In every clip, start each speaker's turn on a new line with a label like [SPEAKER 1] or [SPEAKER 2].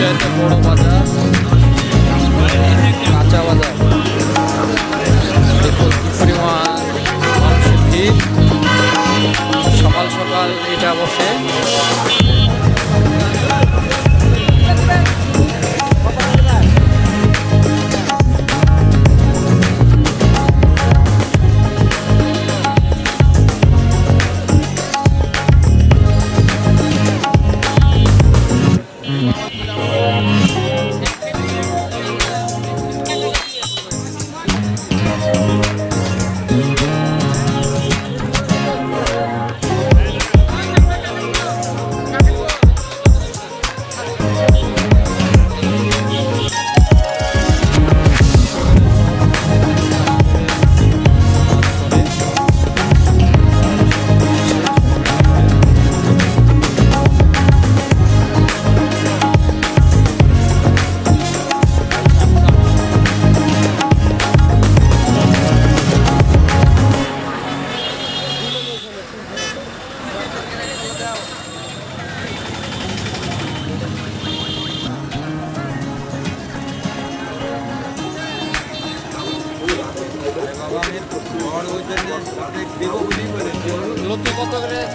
[SPEAKER 1] সবচাইতে বড় বাজার কাঁচা বাজার দেখুন কি পরিমাণ সকাল সকাল এটা বসে।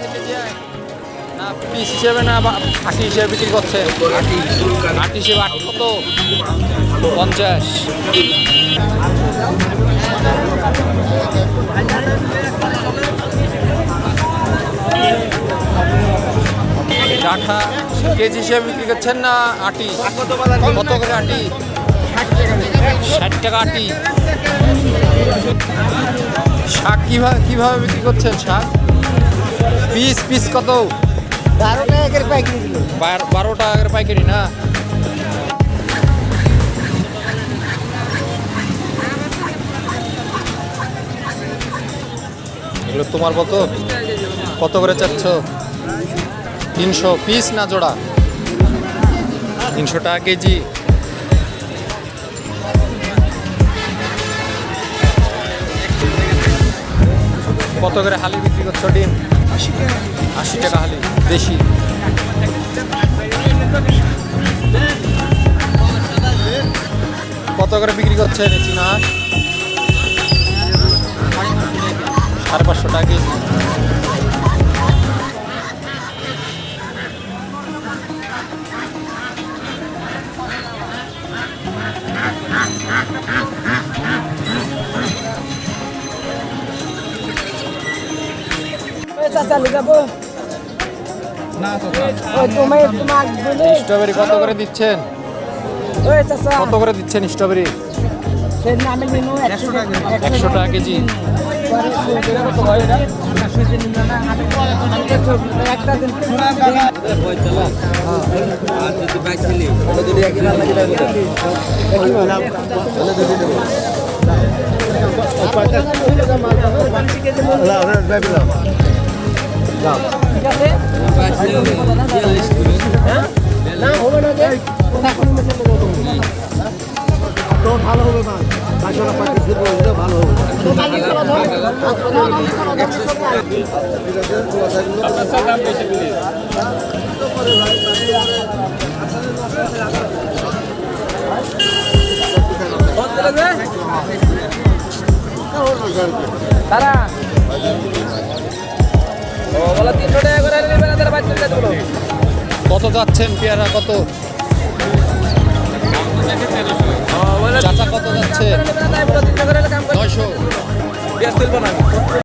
[SPEAKER 1] থেকে যায়? না, পিস হিসেবে না, বা আশি হিসেবে বিক্রি করছে। আটি হিসেবে আট কত? পঞ্চাশ। চাঠা কেজি হিসেবে বিক্রি করছেন না, আটি? কত করে আটি? ষাট টাকা আটি। শাক কীভাবে কীভাবে বিক্রি করছেন শাক? পিস পিস কত?
[SPEAKER 2] বারো টাকা করে পাইকারি দিল।
[SPEAKER 1] বারো টাকা করে পাইকারি না? এগুলো তোমার কত? কত করে চাচ্ছ? তিনশো পিস না জোড়া? তিনশো টাকা কেজি। কত করে হালি বিক্রি করছ ডিম? আশি টাকা হালি, দেশি। কত করে বিক্রি করছে চীনা? সাড়ে পাঁচশো টাকা কেজি। স্ট্রবেরি কত করে দিচ্ছেন? কত করে দিচ্ছেন স্ট্রবেরি?
[SPEAKER 2] একশো টাকা
[SPEAKER 1] একশো টাকা কেজি।
[SPEAKER 2] একটা এখন
[SPEAKER 3] ভালো হবে না পাঁচশো পাঁচশো ভালো হবে
[SPEAKER 2] তারা
[SPEAKER 1] কত যাচ্ছেন পেয়ারা কত? চাচা কত যাচ্ছে? নয়শো।